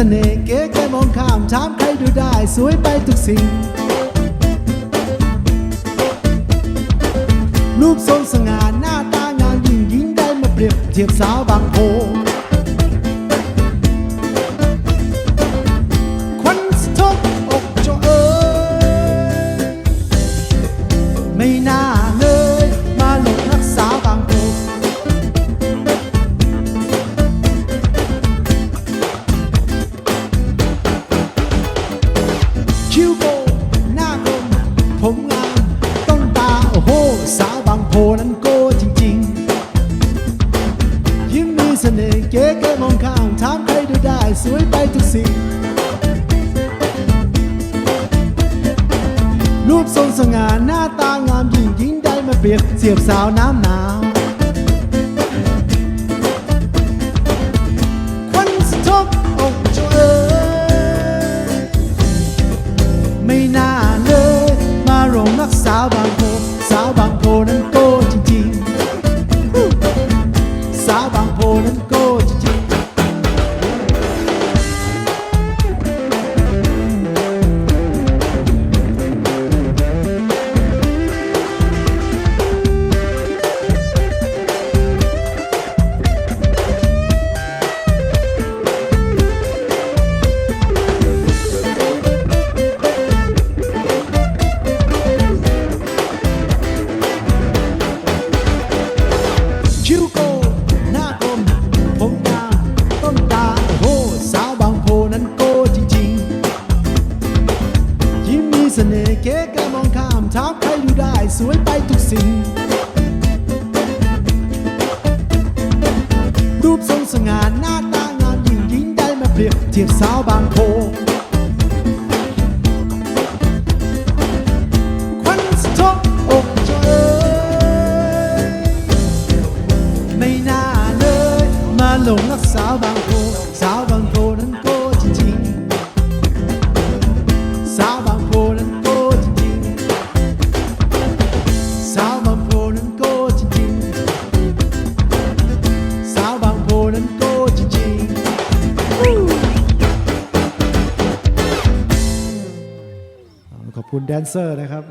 เสน่ห์เก๋แค่มองข้ามถามใครดูได้ สวยไปทุกสิ่ง รูปทรงสง่าหน้าตางามยิ่งยิ่งได้มาเปรียบเทียบสาวบางโพ เก๋เก๋มองข้ามถามใครดูได้ สวยไปทุกสิ่งรูปทรงสง่าหน้าตางามยิ่งยิ่งได้มาเปรียบเสียบสาวน้ำหนาว เสน่ห์เก๋มองข้ามถามใครดูได้ สวยไปทุกสิ่ง รูปทรงสง่าหน้าตางามยิ่งยิ่งได้มาเปรียบเทียบสาวบางโพควันสะทบอกจอยไม่น่าเลย มาหลงรักสาวบางโพสาวบางโพ คุณแดนเซอร์นะครับ